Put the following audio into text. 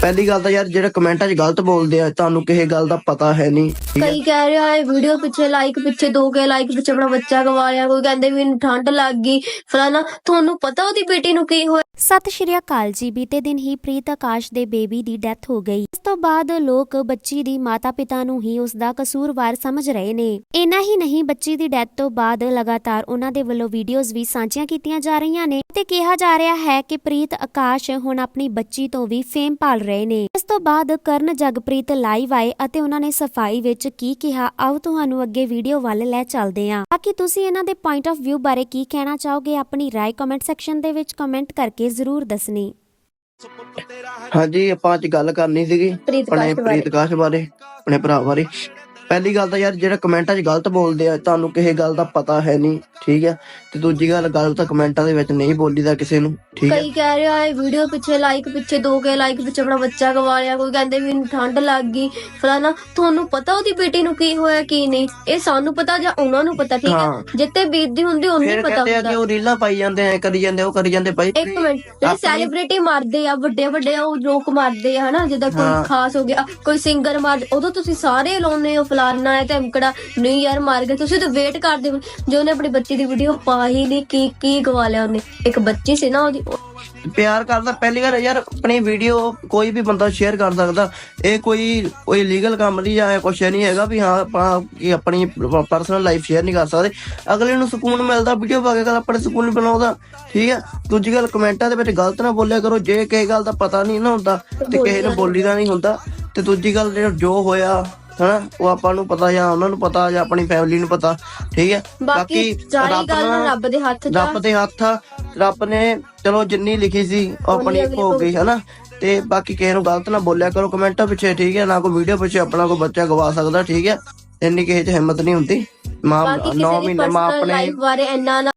ਪਹਿਲੀ ਗੱਲ ਤਾਂ ਯਾਰ ਜਿਹੜੇ ਕਮੈਂਟਾਂ 'ਚ ਗਲਤ ਬੋਲਦੇ ਆ ਤੁਹਾਨੂੰ ਕਿਸੇ ਗੱਲ ਦਾ ਪਤਾ ਹੈ ਨਹੀਂ ਠੀਕ ਹੈ? ਕਈ ਕਹਿ ਰਿਹਾ ਹੈ ਵੀਡੀਓ ਪਿੱਛੇ ਲਾਈਕ ਪਿੱਛੇ ਦੋ ਕੇ ਲਾਈਕ ਪਿੱਛੇ ਆਪਣਾ ਬੱਚਾ ਗਵਾ ਲਿਆ ਕੋਈ ਕਹਿੰਦੇ ਵੀ ਇਹਨੂੰ ਠੰਡ ਲੱਗ ਗਈ। ਫਲਾਣਾ ਤੁਹਾਨੂੰ ਪਤਾ ਉਹਦੀ ਬੇਟੀ ਨੂੰ ਕੀ ਹੋਇਆ? ਸਤਿ ਸ਼੍ਰੀ ਅਕਾਲ ਜੀ। ਬੀਤੇ ਦਿਨ ਹੀ ਪ੍ਰੀਤ ਆਕਾਸ਼ ਦੇ ਬੇਬੀ ਦੀ ਡੈਥ ਹੋ ਗਈ। ਇਸ ਤੋਂ ਬਾਅਦ ਲੋਕ ਬੱਚੀ ਦੀ ਮਾਤਾ-ਪਿਤਾ ਨੂੰ ਹੀ ਉਸ ਦਾ ਕਸੂਰਵਾਰ ਸਮਝ ਰਹੇ ਨੇ। ਇਨਾ ਹੀ ਨਹੀਂ, ਬੱਚੀ ਦੀ ਡੈਥ ਤੋਂ ਬਾਅਦ ਲਗਾਤਾਰ ਉਹਨਾਂ ਦੇ ਵੱਲੋਂ ਵੀਡੀਓਜ਼ ਵੀ ਸਾਂਝੀਆਂ ਕੀਤੀਆਂ ਜਾ ਰਹੀਆਂ ਨੇ ਤੇ ਕਿਹਾ ਜਾ ਰਿਹਾ ਹੈ ਕਿ ਪ੍ਰੀਤ ਆਕਾਸ਼ ਹੁਣ ਆਪਣੀ ਬੱਚੀ ਤੋਂ ਵੀ ਫੇਮ ਪਾਲ ਰਹੇ ਨੇ। ਇਸ ਤੋਂ ਬਾਅਦ ਕਰਨ ਜਗਪ੍ਰੀਤ ਲਾਈਵ ਆਏ ਅਤੇ ਉਹਨਾਂ ਨੇ ਸਫ਼ਾਈ ਵਿੱਚ ਕੀ ਕਿਹਾ, ਆਓ ਤੁਹਾਨੂੰ ਅੱਗੇ ਵੀਡੀਓ ਵੱਲ ਲੈ ਚੱਲਦੇ ਹਾਂ। ਬਾਕੀ ਤੁਸੀਂ ਇਹਨਾਂ ਦੇ ਪੁਆਇੰਟ ਆਫ View ਬਾਰੇ ਕੀ ਕਹਿਣਾ ਚਾਹੋਗੇ, ਆਪਣੀ ਰਾਏ ਕਮੈਂਟ ਸੈਕਸ਼ਨ ਦੇ ਵਿੱਚ ਕਮੈਂਟ ਕਰਕੇ ਜ਼ਰੂਰ ਦੱਸਣੀ ਹਾਂਜੀ ਆਪਾਂ ਅੱਜ ਗੱਲ ਕਰਨੀ ਸੀਗੀ ਪ੍ਰੀਤ ਆਪਣੇ ਬਾਰੇ। ਪ੍ਰੀਤ ਕਾਸ਼ ਬਾਰੇ ਆਪਣੇ ਭਰਾ ਬਾਰੇ ਪਹਿਲੀ ਗੱਲ ਤਾਂ ਯਾਰ ਜਿਹੜੇ ਕਮੈਂਟਾਂ 'ਚ ਗਲਤ ਬੋਲਦੇ ਆ ਤੁਹਾਨੂੰ ਕਿਸੇ ਗੱਲ ਦਾ ਪਤਾ ਹੈ ਨਹੀਂ ਠੀਕ ਹੈ ਤੇ ਦੂਜੀ ਗੱਲ ਗੱਲ ਤਾਂ ਕਮੈਂਟਾਂ ਦੇ ਵਿੱਚ ਨਹੀਂ ਬੋਲੀਦਾ ਕਿਸੇ ਨੂੰ ਠੀਕ ਹੈ ਕਈ ਕਹਿ ਰਿਹਾ ਹੈ ਵੀਡੀਓ ਪਿੱਛੇ ਲਾਈਕ ਪਿੱਛੇ ਦੋ ਕੇ ਲਾਈਕ ਪਿੱਛੇ ਆਪਣਾ ਬੱਚਾ ਗਵਾ ਲਿਆ ਕੋਈ ਕਹਿੰਦੇ ਵੀ ਠੰਡ ਲੱਗ ਗਈ ਫਲਾਣਾ ਤੁਹਾਨੂੰ ਪਤਾ ਉਹਦੀ ਬੇਟੀ ਨੂੰ ਕੀ ਹੋਇਆ ਕੀ ਨਹੀਂ? ਇਹ ਸਾਨੂੰ ਪਤਾ ਜਾਂ ਉਹਨਾਂ ਨੂੰ ਪਤਾ ਠੀਕ ਹਾਂ। ਹੈ। ਜਿੱਤੇ ਬੀਤਦੀ ਹੁੰਦੀ ਉਹਨੂੰ ਫਿਰ ਪਤਾ ਕਹਿੰਦੇ ਆ ਹੁੰਦਾ। ਕਿ ਉਹ ਰੀਲਾਂ ਪਾਈ ਜਾਂਦੇ ਆ ਕਰੀ ਜਾਂਦੇ ਉਹ ਕਰੀ ਜਾਂਦੇ ਭਾਈ। ਇੱਕ ਮਿੰਟ ਜਿਹੜੇ ਆਪਣੀ- ਸੈਲੀਬ੍ਰਿਟੀ ਮਾਰਦੇ ਆ ਵੱਡੇ ਵੱਡੇ ਉਹ ਲੋਕ ਮਾਰਦੇ ਆ ਹਨਾ? ਜਿੱਦਾਂ ਹਾਂ। ਕੋਈ ਖਾਸ ਹੋ ਗਿਆ ਕੋਈ ਸਿੰਗਰ ਮਾਰ ਉਦੋਂ ਤੁਸੀਂ ਸਾਰੇ ਲਾਉਨੇ ਹੋ ਫਲਾਨਾ ਹੈ ਤੇ ਅਮਕੜਾ ਨਹੀਂ ਯਾਰ ਮਾਰ ਗਏ। ਤੁਸੀਂ ਤਾਂ ਵੇਟ ਕਰਦੇ ਹੋ। ਜੋ ਉਹਨੇ ਆਪਣੀ ਬੱਚੀ ਦੀ ਵੀਡੀਓ ਪਾ ਹੀ ਨਹੀਂ ਕੀ ਕੀ ਗਵਾ ਲਿਆ ਉਹਨੇ? ਇੱਕ ਬੱਚੀ ਸੀ ਨਾ ਉਹਦੀ। ਪਿਆਰ ਕਰਦਾ। ਪਹਿਲੀ ਗੱਲ ਯਾਰ ਆਪਣੀ ਵੀਡੀਓ ਕੋਈ ਵੀ ਬੰਦਾ ਸ਼ੇਅਰ ਕਰ ਸਕਦਾ। ਇਹ ਕੋਈ ਕੋਈ ਲੀਗਲ ਕੰਮ ਨਹੀਂ ਜਾਂ ਕੁਛ ਨਹੀਂ ਹੈਗਾ ਵੀ ਹਾਂ ਆਪਾਂ ਕੀ ਆਪਣੀ ਪਰਸਨਲ ਲਾਈਫ ਸ਼ੇਅਰ ਨਹੀਂ ਕਰ ਸਕਦੇ। ਅਗਲੇ ਨੂੰ ਸਕੂਨ ਮਿਲਦਾ ਵੀਡੀਓ ਪਾ ਕੇ ਗੱਲ ਆਪਣੇ ਸਕੂਨ ਬਣਾਉਂਦਾ। ਠੀਕ ਹੈ? ਦੂਜੀ ਗੱਲ ਕਮੈਂਟਾਂ ਦੇ ਵਿੱਚ ਗਲਤ ਨਾ ਬੋਲਿਆ ਕਰੋ। ਜੇ ਕਿਸੇ ਗੱਲ ਦਾ ਪਤਾ ਨਹੀਂ ਨਾ ਹੁੰਦਾ ਤੇ ਕਿਸੇ ਨੂੰ ਬੋਲੀਦਾ ਨਹੀਂ ਹੁੰਦਾ। ਤੇ ਦੂਜੀ ਗੱਲ ਜਿਹੜਾ ਜੋ ਹੋਇਆ ਹਨਾ? ਉਹ ਆਪਾਂ ਨੂੰ ਪਤਾ ਜਾਂ ਉਹਨਾਂ ਨੂੰ ਪਤਾ ਜਾਂ ਆਪਣੀ ਫੈਮਿਲੀ ਨੂੰ ਪਤਾ ਠੀਕ ਹੈ? ਬਾਕੀ ਸਾਰੀ ਗੱਲ ਨਾਲ- ਰੱਬ ਦੇ ਹੱਥ 'ਚ ਆ। ਰੱਬ ਦੇ ਹੱਥ ਆ। ਰੱਬ ਨੇ ਚਲੋ ਜਿੰਨੀ ਲਿਖੀ ਸੀ ਉਹ ਆਪਣੀ ਅਗਲੀ ਹੋ ਗਈ ਹਨਾ? ਤੇ ਬਾਕੀ ਕਿਸੇ ਨੂੰ ਗਲਤ ਨਾ ਬੋਲਿਆ ਕਰੋ ਕਮੈਂਟਾਂ ਪਿੱਛੇ ਠੀਕ ਹੈ? ਨਾ ਕੋਈ ਵੀਡੀਓ ਪਿੱਛੇ ਆਪਣਾ ਕੋਈ ਬੱਚਾ ਗਵਾ ਸਕਦਾ ਠੀਕ ਹੈ? ਇੰਨੀ ਕਿਸੇ 'ਚ ਹਿੰਮਤ ਨਹੀਂ ਹੁੰਦੀ। ਮਾਂ ਨੌ ਦੀ ਮਹੀਨੇ ਮਾਂ ਆਪਣੇ ਲਾਈਫ ਬਾਰੇ ਇੰਨਾ